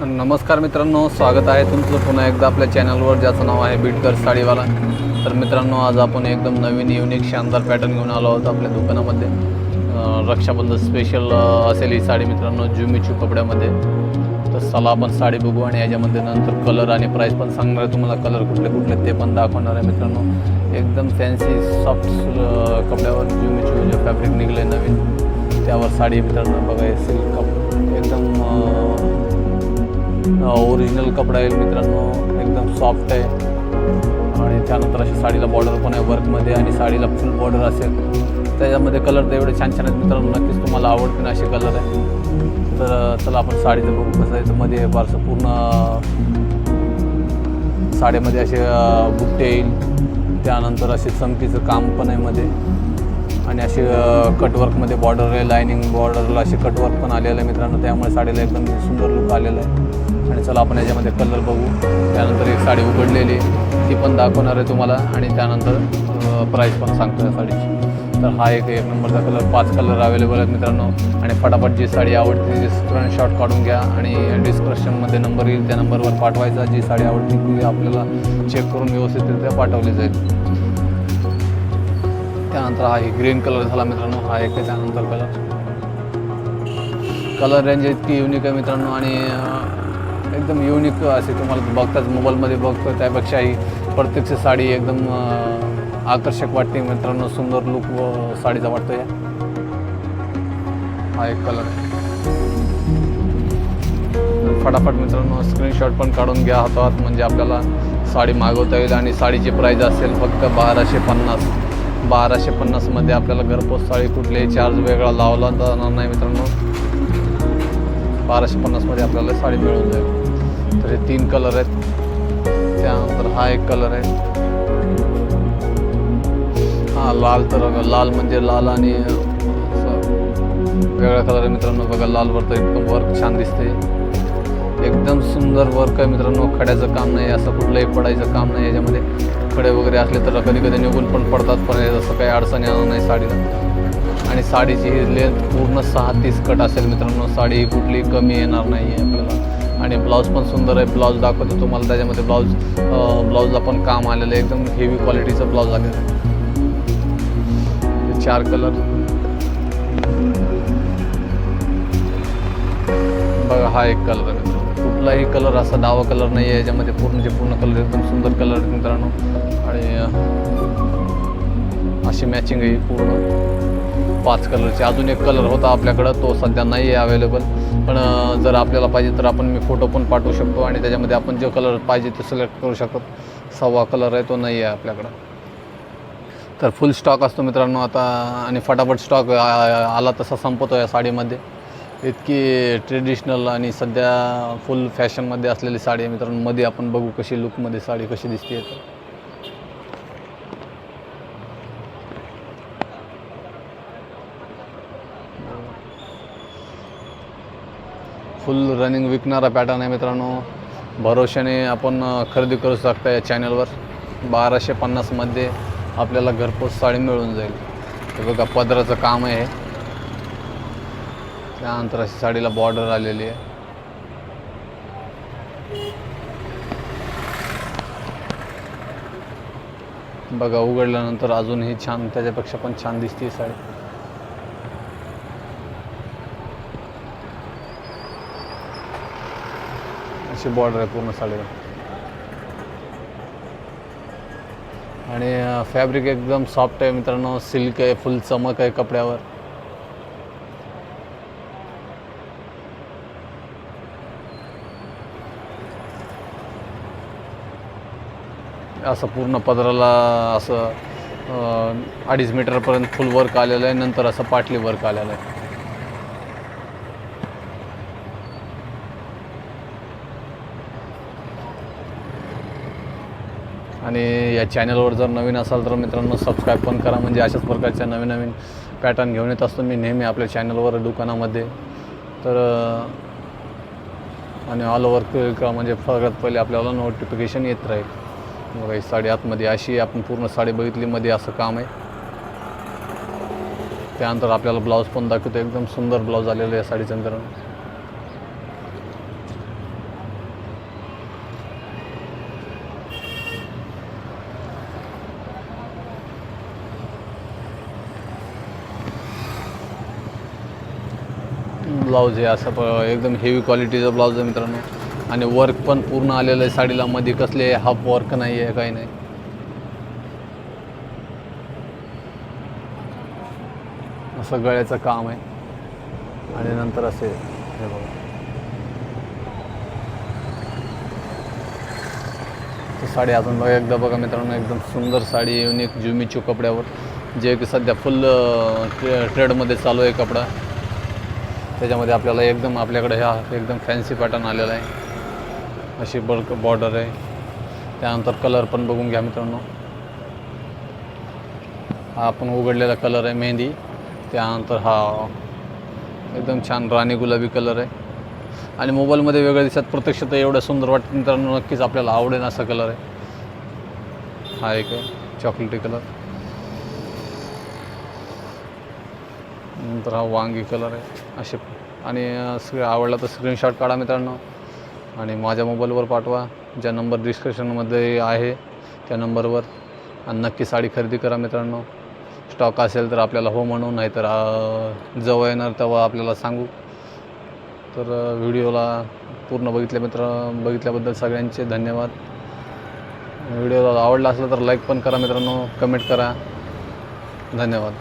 नमस्कार मित्रांनो स्वागत आहे तुमचं पुन्हा एकदा आपल्या चॅनलवर ज्याचं नाव आहे बीटकर साडीवाला. तर मित्रांनो आज आपण एकदम नवीन युनिक शानदार पॅटर्न घेऊन आलो आहोत आपल्या दुकानामध्ये. रक्षाबंधन स्पेशल असेल ही साडी मित्रांनो जुमिचू कपड्यामध्ये. तर चला आपण साडी बघू आणि याच्यामध्ये नंतर कलर आणि प्राईस पण सांगणार आहे तुम्हाला कलर कुठले कुठले ते पण दाखवणार आहे मित्रांनो. एकदम फॅन्सी सॉफ्ट कपड्यावर जुमिचू जे फॅब्रिक निघले नवीन त्यावर साडी मित्रांनो बघा सिल्क कप. एकदम ओरिजिनल कपडा आहे मित्रांनो. एकदम सॉफ्ट आहे. आणि त्यानंतर अशी साडीला बॉर्डर पण आहे वर्कमध्ये आणि साडीला फुल बॉर्डर असेल. त्याच्यामध्ये कलर तर एवढे छान छान आहेत मित्रांनो. नक्कीच तुम्हाला आवडतील असे कलर आहे. तर चला आपण साडीचं बघू कसं आहे. मध्ये फारसं पूर्ण साडीमध्ये असे बुट्टे येईल. त्यानंतर असे चमकीचं काम पण आहे मध्ये. आणि असे कटवर्कमध्ये बॉर्डर आहे लायनिंग बॉर्डरला असे कटवर्क पण आलेलं आहे मित्रांनो. त्यामुळे साडीला एकदम सुंदर लुक आलेला आहे. आणि चला आपण याच्यामध्ये कलर बघू. त्यानंतर एक साडी उघडलेली ती पण दाखवणार आहे तुम्हाला. आणि त्यानंतर प्राईस पण सांगतो या साडीची. तर हा एक एक नंबरचा कलर पाच कलर अवेलेबल आहेत मित्रांनो. आणि फटाफट जी साडी आवडते ती स्क्रीनशॉट काढून घ्या. आणि डिस्क्रिप्शनमध्ये नंबर येईल. त्या नंबरवर पाठवायचा. जी साडी आवडते ती आपल्याला चेक करून व्यवस्थितरित्या पाठवली जाईल. त्यानंतर हा एक ग्रीन कलर झाला मित्रांनो. हा एक त्यानंतर कलर. कलर रेंज इतकी युनिक आहे मित्रांनो आणि एकदम युनिक असे तुम्हाला बघताच मोबाईलमध्ये बघतो त्यापेक्षाही प्रत्यक्ष साडी एकदम आकर्षक वाटते मित्रांनो. सुंदर लुक व साडीचा वाटतो या. हा एक कलर आहे. फटाफट मित्रांनो स्क्रीनशॉट पण काढून घ्या हातात. म्हणजे आपल्याला साडी मागवता येईल आणि साडीची प्राईज असेल फक्त बाराशे पन्नास. बाराशे पन्नासमध्ये आपल्याला घरपोच साडी कुठलेही चार्ज वेगळा लावला जाणार नाही मित्रांनो. बाराशे पन्नासमध्ये आपल्याला साडी मिळून जाईल. तर हे तीन कलर आहेत. त्यानंतर हा एक कलर आहे. हा लाल तर लाल म्हणजे लाल आणि वेगळा कलर आहे मित्रांनो. बघा लालवर तर एकदम वर्क छान दिसते. एकदम सुंदर वर्क आहे मित्रांनो. खड्याचं काम नाही असं कुठलंही पडायचं काम नाही याच्यामध्ये. खडे वगैरे असले तर कधी कधी निघून पण पडतात पण जसं काही अडचण येणार नाही साडीला. आणि साडीची ही लेंथ पूर्ण सहा तीस कट असेल मित्रांनो साडी ही कुठली कमी येणार नाही आहे आपल्याला. आणि ब्लाऊज पण सुंदर आहे ब्लाऊज दाखवतो तुम्हाला त्याच्यामध्ये ब्लाऊज ब्लाऊजला पण काम आलेलं आहे एकदम हेवी क्वालिटीचं ब्लाऊज आलेलं आहे चार कलर बघा हा एक कलर आहे. कुठलाही कलर असा डावा कलर नाही आहे याच्यामध्ये पूर्णचे पूर्ण कलर एकदम सुंदर कलर मित्रांनो. आणि अशी मॅचिंग आहे पूर्ण. पाच कलरचे अजून एक कलर होता आपल्याकडं तो सध्या नाही आहे अवेलेबल पण जर आपल्याला पाहिजे तर आपण मी फोटो पण पाठवू शकतो आणि त्याच्यामध्ये आपण जो कलर पाहिजे तो सिलेक्ट करू शकतो. सव्वा कलर आहे तो नाही आहे आपल्याकडं. तर फुल स्टॉक असतो मित्रांनो आता आणि फटाफट स्टॉक आला तसा संपतो या साडीमध्ये. इतकी ट्रेडिशनल आणि सध्या फुल फॅशनमध्ये असलेली साडी आहे मित्रांनो. मध्ये आपण बघू कशी लुकमध्ये साडी कशी दिसते. फुल रनिंग विकणारा पॅटर्न आहे मित्रांनो. भरोशाने आपण खरेदी करू शकता या चॅनलवर बाराशे पन्नासमध्ये आपल्याला घरपोच साडी मिळून जाईल. हे बघा पदराचं काम आहे त्यानंतर अशी साडीला बॉर्डर आलेली आहे. बघा उघडल्यानंतर अजूनही छान त्याच्यापेक्षा पण छान दिसते साडी. अशी बॉर्डर आहे पूर्ण साडीला. आणि फॅब्रिक एकदम सॉफ्ट आहे मित्रांनो. सिल्क आहे फुल चमक आहे कपड्यावर. असं पूर्ण पदराला असं अडीच मीटरपर्यंत फुल वर्क आलेलं आहे नंतर असं पाटली वर्क आलेलं आहे. आणि या चॅनलवर जर नवीन असाल तर मित्रांनो सबस्क्राईब पण करा. म्हणजे अशाच प्रकारच्या नवीन नवीन पॅटर्न घेऊन येत असतो मी नेहमी आपल्या चॅनलवर दुकानामध्ये. तर आणि ऑल ओव्हर का म्हणजे सगळ्यात पहिले आपल्याला नोटिफिकेशन येत राहील. बघा ही साडी आतमध्ये अशी आपण पूर्ण साडी बघितली मध्ये असं काम आहे. त्यानंतर आपल्याला ब्लाऊज पण दाखवतो. एकदम सुंदर ब्लाऊज आलेला आहे साडीच्या नंतर ब्लाऊज आहे असं एकदम हेवी क्वालिटीचा ब्लाऊज आहे मित्रांनो. आणि वर्क पण पूर्ण आलेलं आहे साडीला. मध्ये कसले हाफ वर्क नाही आहे काही नाही. असं गळ्याचं काम आहे. आणि नंतर असे हे बघा. साडी अजून बघा एकदा बघा मित्रांनो एकदम सुंदर साडी युनिक जुमीचू कपड्यावर. जे की सध्या फुल ट्रेडमध्ये चालू आहे कपडा. त्याच्यामध्ये आपल्याला एकदम आपल्याकडे ह्या एकदम फॅन्सी पॅटर्न आलेला आहे. अशी बल्क बॉर्डर आहे. त्यानंतर कलर पण बघून घ्या मित्रांनो. हा आपण उघडलेला कलर आहे मेहंदी. त्यानंतर हा एकदम छान राणी गुलाबी कलर आहे. आणि मोबाईलमध्ये वेगळ्या दिसतात प्रत्यक्ष तर एवढं सुंदर वाटतं मित्रांनो. नक्कीच आपल्याला आवडेल असा कलर आहे. हा एक आहे चॉकलेटी कलर. नंतर हा वांगी कलर आहे. असे आणि सगळं आवडला तर स्क्रीनशॉट काढा मित्रांनो. आणि माझ्या मोबाईलवर पाठवा. ज्या नंबर डिस्क्रिप्शनमध्ये आहे त्या नंबरवर. आणि नक्की साडी खरेदी करा मित्रांनो. स्टॉक असेल तर आपल्याला हो म्हणू नाही तर जवळ येणार तेव्हा आपल्याला सांगू. तर व्हिडिओला पूर्ण बघितल्या मित्र बघितल्याबद्दल सगळ्यांचे धन्यवाद. व्हिडिओला आवडला असला तर लाईक पण करा मित्रांनो कमेंट करा. धन्यवाद.